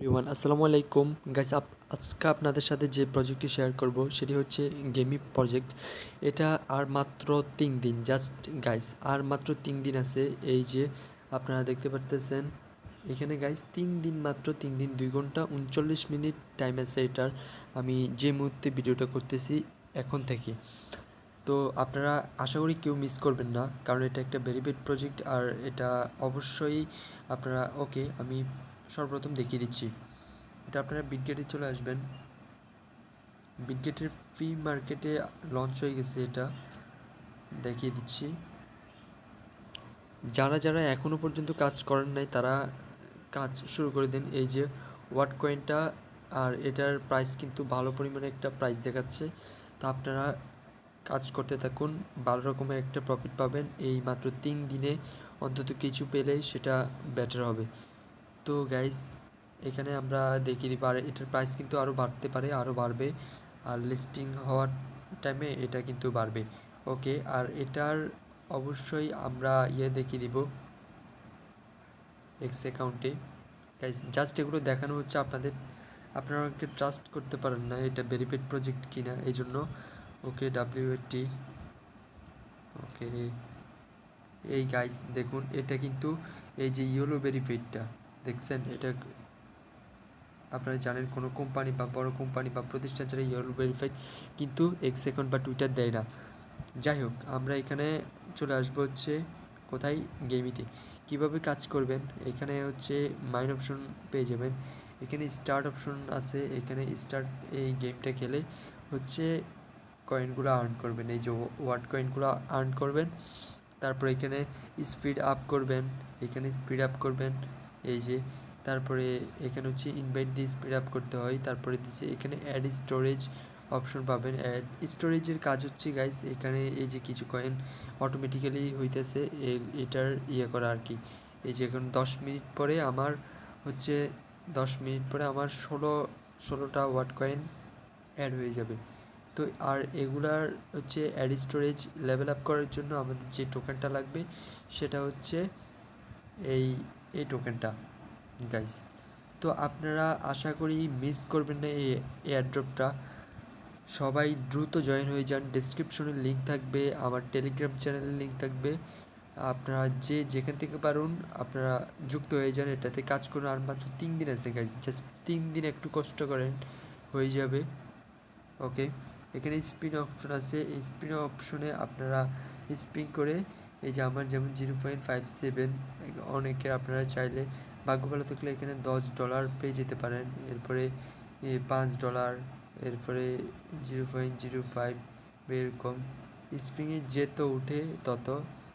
Everyone, আসসালামু আলাইকুম। Guys up আজকে আপনাদের সাথে যে প্রজেক্টটি শেয়ার করব, সেটি হচ্ছে গেমি প্রজেক্ট এটা আর মাত্র তিন দিন জাস্ট গাইস আর মাত্র তিন দিন আছে। এই যে আপনারা দেখতে পারতেছেন, এখানে গাইস তিন দিন মাত্র তিন দিন, দুই ঘণ্টা উনচল্লিশ মিনিট টাইম আছে এটার। আমি যে মুহূর্তে ভিডিওটা করতেছি, এখন থেকে। তো আপনারা আশা করি কেউ মিস করবেন না, কারণ এটা একটা ভেরিফাইড প্রজেক্ট আর এটা অবশ্যই আপনারা ওকে আমি সর্বপ্রথম দেখিয়ে দিচ্ছি। এটা আপনারা বিটগেটে চলে আসবেন। বিটগেটের ফ্রি মার্কেটে লঞ্চ হয়ে গেছে এটা। দেখিয়ে দিচ্ছি। যারা যারা এখনও পর্যন্ত কাজ করেন নাই, তারা কাজ শুরু করে দিন। এই যে ওয়াট কয়েনটা আর এটার প্রাইস কিন্তু ভালো পরিমাণে একটা প্রাইস দেখাচ্ছে। তো আপনারা কাজ করতে থাকুন। ভালো রকমের একটা প্রফিট পাবেন। এই মাত্র তিন দিনে অন্তত কিছু পেলেই সেটা বেটার হবে। তো গাইস এখানে আমরা দেখিয়ে দিব আর এটার প্রাইস কিন্তু আরও বাড়তে পারে আরও বাড়বে। আর লিস্টিং হওয়ার টাইমে এটা কিন্তু বাড়বে। ওকে আর এটার অবশ্যই আমরা ইয়ে দেখিয়ে দিব এক্স অ্যাকাউন্টে গাইস জাস্ট এগুলো দেখানো হচ্ছে আপনাদের। আপনারা ট্রাস্ট করতে পারেন না এটা ভেরিফাইড প্রজেক্ট কিনা, এই জন্য। ওকে ডাব্লিউ টি ওকে এই গাইস দেখুন, এটা কিন্তু এই যে ইয়েলো ভেরিফাইডটা দেখছেন, এটা আপনারা জানেন কোনো কোম্পানি বা বড় কোম্পানি বা প্রতিষ্ঠান ছাড়া ইয়েলো ভেরিফাইড কিন্তু এক সেকেন্ড বা টুইটার দেয় না। যাই হোক, আমরা এখানে চলে আসব হচ্ছে কোথায়? গেমিতে কীভাবে কাজ করবেন? এখানে হচ্ছে মাইন অপশন পেয়ে যাবেন। এখানে স্টার্ট অপশন আছে। এখানে স্টার্ট এই গেমটা খেলে হচ্ছে কয়েনগুলো আর্ন করবেন। এই যে ওয়ার্ড কয়েনগুলো আর্ন করবেন। তারপর এখানে স্পিড আপ করবেন। এখানে স্পিড আপ করবেন। এই যে, তারপরে এখানে হচ্ছে ইনভাইট দিয়ে স্পিড আপ করতে হয়, তারপরে দিচ্ছে এখানে অ্যাড স্টোরেজ অপশন পাবেন। অ্যাড স্টোরেজের কাজ হচ্ছে গাইস এখানে এই যে কিছু কয়েন অটোমেটিক্যালি হইতেছে এটার ইয়ে করা আর কি। এই যে এখন দশ মিনিট পরে আমার হচ্ছে, দশ মিনিট পরে আমার ষোলো, ষোলোটা ওয়াট কয়েন অ্যাড হয়ে যাবে। তো আর এগুলার হচ্ছে অ্যাড স্টোরেজ লেভেল আপ করার জন্য আমাদের যে টোকেনটা লাগবে, সেটা হচ্ছে এই এই টোকেনটা গাইস তো আপনারা আশা করি মিস করবেন না এই এয়ারড্রপটা সবাই দ্রুত জয়েন হয়ে যান। ডিসক্রিপশনে লিঙ্ক থাকবে, আমার টেলিগ্রাম চ্যানেলের লিঙ্ক থাকবে। আপনারা যে যেখান থেকে পারুন, আপনারা যুক্ত হয়ে যান। এটাতে কাজ করুন। আর মাত্র তিন দিন আছে গাইজ জাস্ট তিন দিন একটু কষ্ট করেন, হয়ে যাবে। ওকে এখানে স্পিন অপশন আছে। এই স্পিন অপশনে আপনারা স্পিন করে এই যে আমার যেমন জিরো পয়েন্ট ফাইভ সেভেন অনেকের আপনারা চাইলে ভাগ্য ভালো থাকলে এখানে দশ ডলার পেয়ে যেতে পারেন। এরপরে পাঁচ ডলার, এরপরে জিরো পয়েন্ট জিরো ফাইভ এরকম স্প্রিংয়ে যেত উঠে তত।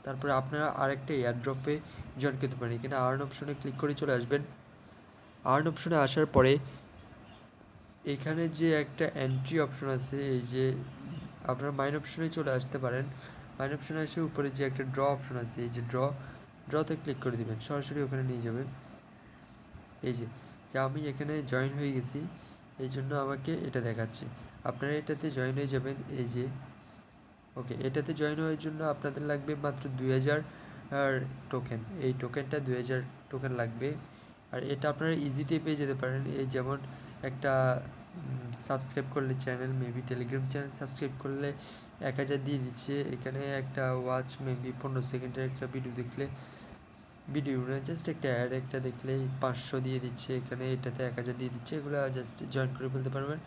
তারপরে আপনারা আরেকটা এয়ারড্রপে জয়েন করতে পারেন। এখানে আর্ন অপশনে ক্লিক করে চলে আসবেন। আর্ন অপশনে আসার পরে এখানে যে একটা এন্ট্রি অপশন আছে, এই যে আপনারা মাইন অপশনে চলে আসতে পারেন। মাইন অপশন এসে উপরে যে একটা ড্র অপশন আছে, এই যে ড্র ড্রতে ক্লিক করে দিবেন। সরাসরি ওখানে নিয়ে যাবেন। এই যে যে আমি এখানে জয়েন হয়ে গেছি, এই জন্য আমাকে এটা দেখাচ্ছে। আপনারা এটাতে জয়েন হয়ে যাবেন, এই যে ওকে এটাতে জয়েন হওয়ার জন্য আপনাদের লাগবে মাত্র দুই হাজার টোকেন এই টোকেনটা দুই হাজার টোকেন লাগবে। আর এটা আপনারা ইজিতে পেয়ে যেতে পারেন। এই যেমন একটা সাবস্ক্রাইব করলে channel maybe Telegram channel subscribe করলে এক হাজার দিয়ে দিচ্ছে। এখানে একটা ওয়াচ মেবি পনেরো সেকেন্ডের একটা ভিডিও দেখলে ভিডিও না জাস্ট একটা অ্যাড একটা দেখলেই পাঁচশো দিয়ে দিচ্ছে। এখানে এটাতে এক হাজার দিয়ে দিচ্ছে। এগুলো জাস্ট জয়েন করে ফেলতে পারবেন।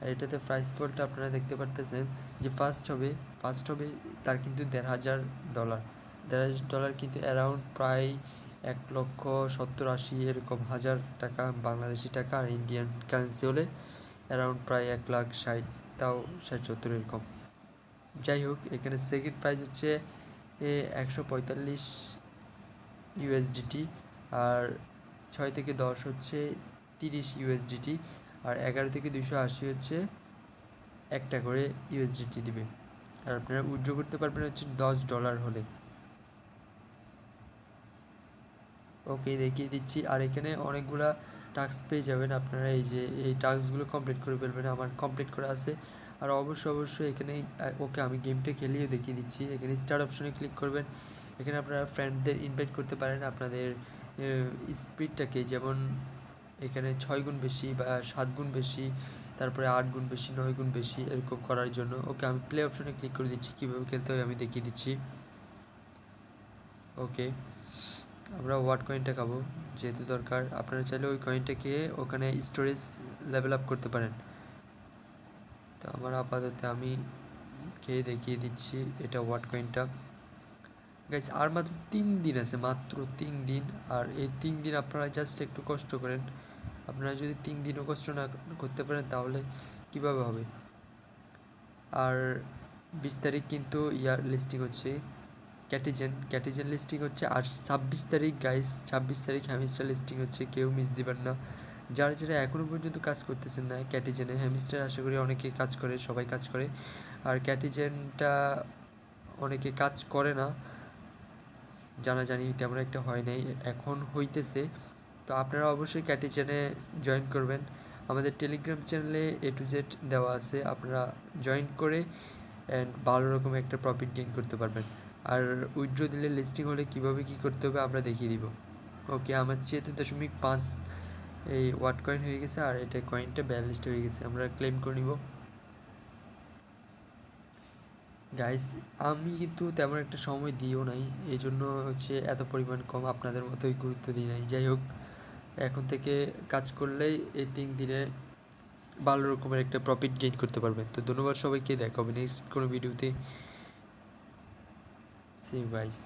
আর এটাতে প্রাইস ফোলটা আপনারা দেখতে পারতেছেন যে ফার্স্ট হবে ফার্স্ট হবে তার কিন্তু দেড় হাজার ডলার দেড় হাজার ডলার কিন্তু অ্যারাউন্ড প্রায় এক লক্ষ সত্তর আশি এরকম হাজার টাকা বাংলাদেশি টাকা আর ইন্ডিয়ান কারেন্সি হলে অ্যারাউন্ড প্রায় এক লাখ ষাট, তাও ষাট সত্তর এরকম। যাই হোক, এখানে সেকেন্ড প্রাইস হচ্ছে একশো পঁয়তাল্লিশ ইউএসডিটি আর ছয় থেকে দশ হচ্ছে তিরিশ ইউএসডিটি আর এগারো থেকে দুশো আশি হচ্ছে একটা করে ইউএসডিটি দিবে। আর আপনারা উইথড্র করতে পারবেন হচ্ছে দশ ডলার হলে। ওকে, দেখিয়ে দিচ্ছি। আর এখানে অনেকগুলা টাস্ক পেয়ে যাবেন আপনারা, এই যে, এই টাস্কগুলো কমপ্লিট করে ফেলবেন, আমার কমপ্লিট করা আছে। আর অবশ্যই অবশ্যই এখানে ওকে আমি গেমটা খেলিয়ে দেখিয়ে দিচ্ছি। এখানে স্টার্ট অপশনে ক্লিক করবেন। এখানে আপনারা ফ্রেন্ডদের ইনভাইট করতে পারেন। আপনাদের স্পিডটাকে যেমন এখানে ছয় গুণ বেশি বা সাত গুণ বেশি, তারপরে আট গুণ বেশি, নয় গুণ বেশি এরকম করার জন্য। ওকে আমি প্লে অপশনে ক্লিক করে দিচ্ছি। কীভাবে খেলতে হয় আমি দেখিয়ে দিচ্ছি। ওকে। আমরা ওয়াট কয়েনটা খাব, যেহেতু দরকার। আপনারা চাইলে ওই কয়েনটা খেয়ে ওখানে স্টোরেজ লেভেল আপ করতে পারেন। তো আমার আপাতত আমি খেয়ে দেখিয়ে দিচ্ছি এটা ওয়াট কয়েনটা গাইস আর মাত্র তিন দিন আছে, মাত্র তিন দিন। আর এই তিন দিন আপনারা জাস্ট একটু কষ্ট করেন। আপনারা যদি তিন দিনও কষ্ট না করতে পারেন, তাহলে কীভাবে হবে? আর বিশ তারিখ কিন্তু ইয়ার লিস্টিং হচ্ছে। ক্যাটিজেন ক্যাটিজেন লিস্টিং হচ্ছে আর ছাব্বিশ তারিখ গাইস ছাব্বিশ তারিখ হ্যামিস্টার লিস্টিং হচ্ছে, কেউ মিস দিবেন না। যারা যারা এখনও পর্যন্ত কাজ করতেছেন না ক্যাটিজেনে হ্যামিস্টার আশা করি অনেকে কাজ করে, সবাই কাজ করে। আর ক্যাটিজেনটা অনেকে কাজ করে না, জানাজানি তেমন একটা হয় নাই, এখন হইতেছে। তো আপনারা অবশ্যই ক্যাটিজেনে জয়েন করবেন। আমাদের টেলিগ্রাম চ্যানেলে এ টু জেড দেওয়া আছে, আপনারা জয়েন করে অ্যান্ড ভালো রকম একটা প্রফিট গেইন করতে পারবেন। আর উইথড্র দিলে লিস্টিং হলে কীভাবে কি করতে হবে আমরা দেখিয়ে দিব। ওকে, আমার ছিয়াত্তর দশমিক পাঁচ, এই ওয়াট কয়েন হয়ে গেছে আর এটা কয়েনটা ব্যালেন্সড হয়ে গেছে, আমরা ক্লেম করে নিব। গাইস, আমি কিন্তু তেমন একটা সময় দিও নাই এই জন্য হচ্ছে এত পরিমাণ কম আপনাদের মতোই গুরুত্ব দিই নাই। যাই হোক, এখন থেকে কাজ করলেই এই তিন দিনে ভালো রকমের একটা প্রফিট গেইন করতে পারবেন। তো ধন্যবাদ সবাইকে, দেখা হবে নেক্সট কোনো ভিডিওতে সি গাইস